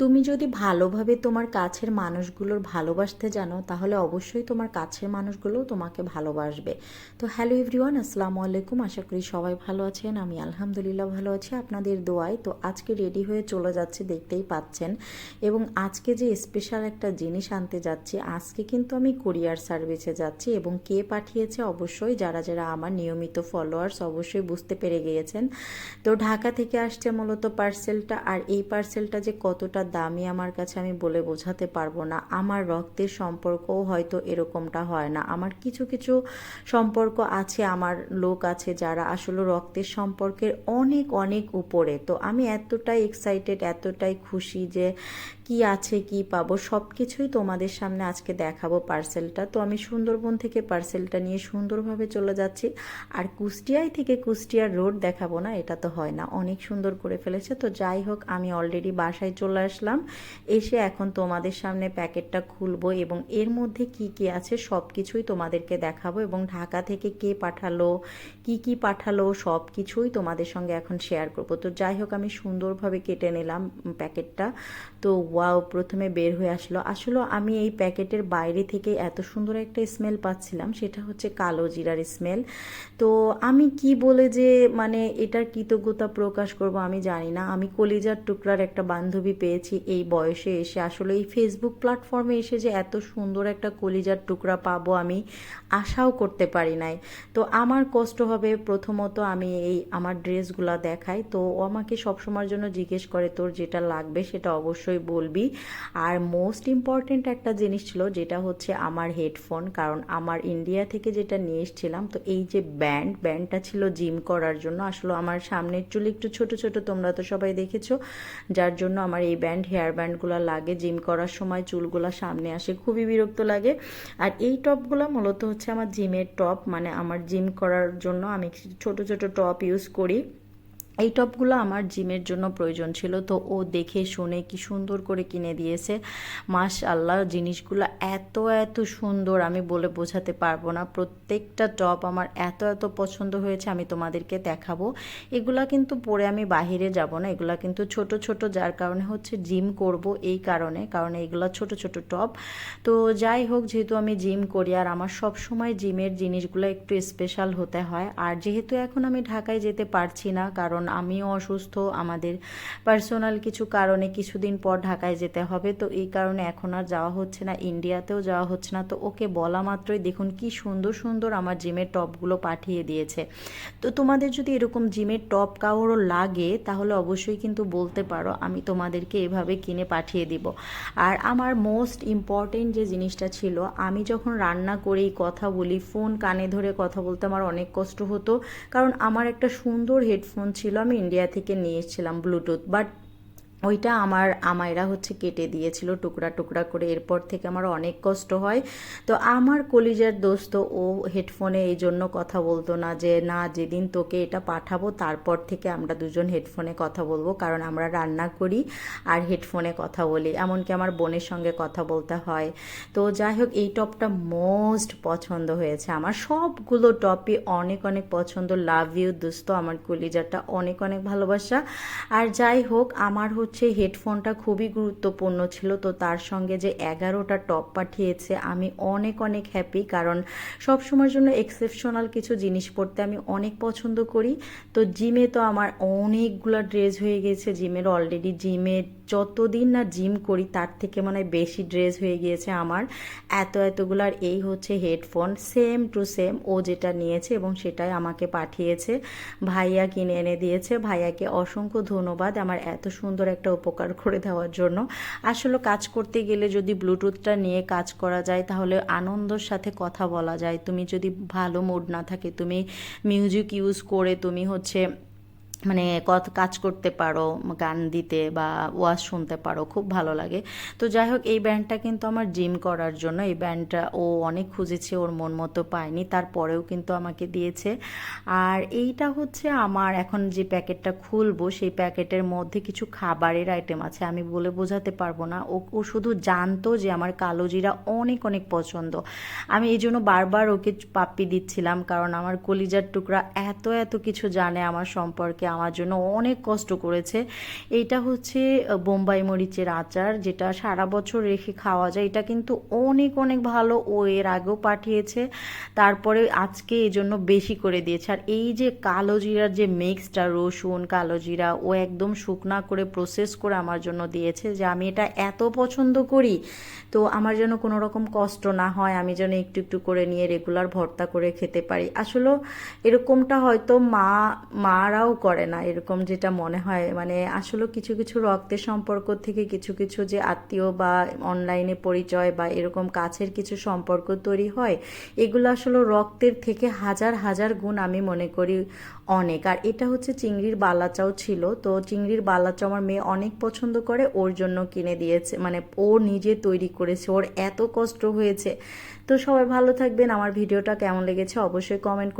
তুমি যদি ভালোভাবে তোমার কাছের মানুষগুলোর ভালোবাসতে জানো, তাহলে অবশ্যই তোমার কাছের মানুষগুলোও তোমাকে ভালোবাসবে। তো হ্যালো এভরিওয়ান, আসসালামু আলাইকুম। আশা করি সবাই ভালো আছেন। আমি আলহামদুলিল্লাহ ভালো আছি। আপনাদের দোয়ায় তো আজকে রেডি হয়ে চলে যাচ্ছি, দেখতেই পাচ্ছেন। এবং আজকে যে স্পেশাল একটা জিনিস আনতে যাচ্ছি, আজকে কিন্তু আমি কুরিয়ার সার্ভিসে যাচ্ছি এবং কে পাঠিয়েছে অবশ্যই, যারা যারা আমার নিয়মিত ফলোয়ার্স অবশ্যই বুঝতে পেরে গিয়েছেন। তো ঢাকা থেকে আসছে মূলত পার্সেলটা আর এই পার্সেলটা যে কতটা দামি আমার কাছে আমি বলে বোঝাতে পারব না। আমার রক্তের সম্পর্কও হয়তো এরকমটা হয় না। আমার কিছু কিছু সম্পর্ক আছে, আমার লোক আছে যারা আসলে রক্তের সম্পর্কের অনেক অনেক উপরে। তো আমি এতটাই এক্সাইটেড এতটাই খুশি যে কি আছে, কি পাবো সব কিছুই তোমাদের সামনে আজকে দেখাবো পার্সেলটা তো আমি সুন্দরবন থেকে পার্সেলটা নিয়ে সুন্দরভাবে চলে যাচ্ছি। আর কুষ্টিয়ায় থেকে কুষ্টিয়ার রোড দেখাবো না, এটা তো হয় না। অনেক সুন্দর করে ফেলেছে। তো যাই হোক, আমি অলরেডি বাসায় চলে আসলাম। এসে এখন তোমাদের সামনে প্যাকেটটা খুলবো এবং এর মধ্যে কি কি আছে সব কিছুই তোমাদেরকে দেখাবো এবং ঢাকা থেকে কে পাঠালো, কি কি পাঠালো সব কিছুই তোমাদের সঙ্গে এখন শেয়ার করব। তো যাই হোক, আমি সুন্দরভাবে কেটে নিলাম প্যাকেটটা। তো ওয়াও প্রথমে বের হয়ে আসলো। আসলে আমি এই প্যাকেটের বাইরে থেকে এত সুন্দর একটা স্মেল পাচ্ছিলাম, সেটা হচ্ছে কালো জিরার স্মেল তো আমি কি বলে যে মানে এটার কৃতজ্ঞতা প্রকাশ করব আমি জানি না। আমি কলিজার টুকরার একটা বান্ধবী পেয়েছি। এই বয়সে এসে। আসলে এই ফেসবুক প্ল্যাটফর্মে এসে যে এত সুন্দর একটা কলিজার টুকরা পাবো আমি আশাও করতে পারি নাই। তো আমার কষ্ট হবে প্রথমত আমি এই আমার ড্রেসগুলো দেখাই। তো ও আমাকে সবসময়ের জন্য জিজ্ঞেস করে, তোর যেটা লাগবে সেটা অবশ্যই বলবি। আর মোস্ট ইম্পর্টেন্ট একটা জিনিস ছিল যেটা হচ্ছে আমার হেডফোন কারণ আমার ইন্ডিয়া থেকে যেটা নিয়ে এসেছিলাম, তো এই যে ব্যান্ড ব্যান্ডটা ছিল জিম করার জন্য। আসলে আমার সামনের চুল একটু ছোট ছোট, তোমরা তো সবাই দেখেছ। যার জন্য আমার এই ব্যান্ড হেয়ার ব্যান্ডগুলো লাগে, জিম করার সময় চুলগুলো সামনে আসে, খুবই বিরক্ত লাগে। আর এই টপগুলো মূলত হচ্ছে আমার জিমের টপ মানে আমার জিম করার জন্য আমি ছোট ছোট টপ ইউজ করি। এই টপগুলো আমার জিমের জন্য প্রয়োজন ছিল, তো ও দেখে শুনে কি সুন্দর করে কিনে দিয়েছে। মাস আল্লাহ জিনিসগুলো এত এত সুন্দর, আমি বলে বোঝাতে পারব না। প্রত্যেকটা টপ আমার এত এত পছন্দ হয়েছে, আমি তোমাদেরকে দেখাবো। এগুলা কিন্তু পরে আমি বাহিরে যাব না, এগুলা কিন্তু ছোট ছোট, যার কারণে হচ্ছে জিম করব এই কারণে, কারণ এইগুলা ছোট ছোট টপ। তো যাই হোক, যেহেতু আমি জিম করি, আর আমার সব সময় জিমের জিনিসগুলো একটু স্পেশাল হতে হয়, আর যেহেতু এখন আমি ঢাকায় যেতে পারছি না, কারণ আমিও অসুস্থ, আমাদের পার্সোনাল কিছু কারণে কিছুদিন পর ঢাকায় যেতে হবে। তো এই কারণে এখন আর যাওয়া হচ্ছে না ইন্ডিয়াতেও যাওয়া হচ্ছে না। তো ওকে বলা মাত্রই দেখুন কি সুন্দর সুন্দর আমার জিমের টপগুলো পাঠিয়ে দিয়েছে। তো তোমাদের যদি এরকম জিমের টপ কাউরও লাগে, তাহলে অবশ্যই কিন্তু বলতে পারো, আমি তোমাদেরকে এভাবে কিনে পাঠিয়ে দিব। আর আমার মোস্ট ইম্পর্টেন্ট যে জিনিসটা ছিল, আমি যখন রান্না করি কথা বলি ফোন কানে ধরে কথা বলতে আমার অনেক কষ্ট হতো। কারণ আমার একটা সুন্দর হেডফোন ছিল আমি ইন্ডিয়া থেকে নিয়ে ব্লুটুথ বাট ওইটা আমার আমায়রা হচ্ছে কেটে দিয়েছিল টুকরা টুকরা করে, এরপর থেকে আমার অনেক কষ্ট হয়। তো আমার কলিজার দোস্ত ও হেডফোনে এই জন্য কথা বলতো না যে, না, যেদিন তোকে এটা পাঠাবো, তারপর থেকে আমরা দুজন হেডফোনে কথা বলব, কারণ আমরা রান্না করি আর হেডফোনে কথা বলি। এমনকি আমার বোনের সঙ্গে কথা বলতে হয়। তো যাই হোক, এই টপটা মোস্ট পছন্দ হয়েছে আমার। সবগুলো টপই অনেক অনেক পছন্দ। লাভ ইউ, দোস্ত, আমার কলিজারটা অনেক অনেক ভালোবাসা। আর যাই হোক, আমার হচ্ছে হেডফোনটা খুবই গুরুত্বপূর্ণ ছিল। তো তার সঙ্গে যে এগারোটা টপ পাঠিয়েছে, আমি অনেক অনেক হ্যাপি কারণ সব সময়ের জন্য এক্সেপশনাল কিছু জিনিস পরতে আমি অনেক পছন্দ করি। তো জিমে তো আমার অনেকগুলো ড্রেস হয়ে গেছে জিমের অলরেডি জিমে যতদিন না জিম করি, তার থেকে মানে বেশি ড্রেস হয়ে গিয়েছে আমার। এত এতগুলার এই হচ্ছে হেডফোন সেম টু সেম ও যেটা নিয়েছে এবং সেটাই আমাকে পাঠিয়েছে। ভাইয়া কিনে এনে দিয়েছে। ভাইয়াকে অসংখ্য ধন্যবাদ। আমার এত সুন্দর একটা উপকার করে দেওয়ার জন্য। আসলে কাজ করতে গেলে যদি ব্লুটুথটা নিয়ে কাজ করা যায়, তাহলে আনন্দর সাথে কথা বলা যায়। তুমি যদি ভালো মুড না থাকে, তুমি মিউজিক ইউজ করে তুমি হচ্ছে মানে কাজ করতে পারো, গান দিতে বা ওয়াজ শুনতে পারো, খুব ভালো লাগে। তো যাই হোক এই ব্যান্ডটা কিন্তু আমার জিম করার জন্য, এই ব্যান্ডটা ও অনেক খুঁজেছে, ওর মন মতো পায়নি, তারপরেও কিন্তু আমাকে দিয়েছে। আর এইটা হচ্ছে আমার এখন যে প্যাকেটটা খুলবো, সেই প্যাকেটের মধ্যে কিছু খাবারের আইটেম আছে, আমি বলে বোঝাতে পারব না। ও ও শুধু জানতো যে আমার কালো জিরা অনেক অনেক পছন্দ। আমি এই জন্য বারবার ওকে পাপ্পি দিচ্ছিলাম, কারণ আমার কলিজার টুকরা এত এত কিছু জানে আমার সম্পর্কে। আমার জন্য অনেক কষ্ট করেছে। এটা হচ্ছে বোম্বাই মরিচের আচার, যেটা সারা বছর রেখে খাওয়া যায়। এটা কিন্তু অনেক অনেক ভালো। ও এর আগেও পাঠিয়েছে। তারপরে আজকে এই জন্য বেশি করে দিয়েছে। আর এই যে কালো জিরার যে মিক্সটা রসুন, কালো জিরা, ও একদম শুকনা করে প্রসেস করে আমার জন্য দিয়েছে যে আমি এটা এত পছন্দ করি, তো আমার যেন কোনো রকম কষ্ট না হয়, আমি যেন একটু একটু করে নিয়ে রেগুলার ভর্তা করে খেতে পারি। আসলে এরকমটা হয়তো মা, মারাও করে। না। এরকম যেটা মনে হয় মানে আসলে কিছু কিছু রক্তের সম্পর্ক থেকে কিছু কিছু যে আত্মীয় বা অনলাইনে পরিচয় বা এরকম কাছের কিছু সম্পর্ক তৈরি হয়, এগুলো আসলে রক্তের থেকে হাজার হাজার গুণ আমি মনে করি অনেক। আর এটা হচ্ছে চিংড়ির বালাচাও ছিল। তো চিংড়ির বালাচাও আমার মেয়ে অনেক পছন্দ করে, ওর জন্য কিনে দিয়েছে। মানে ও নিজে তৈরি করেছে, ওর এত কষ্ট হয়েছে। তো সবাই ভালো থাকবেন। আমার ভিডিওটা কেমন লেগেছে অবশ্যই কমেন্ট করে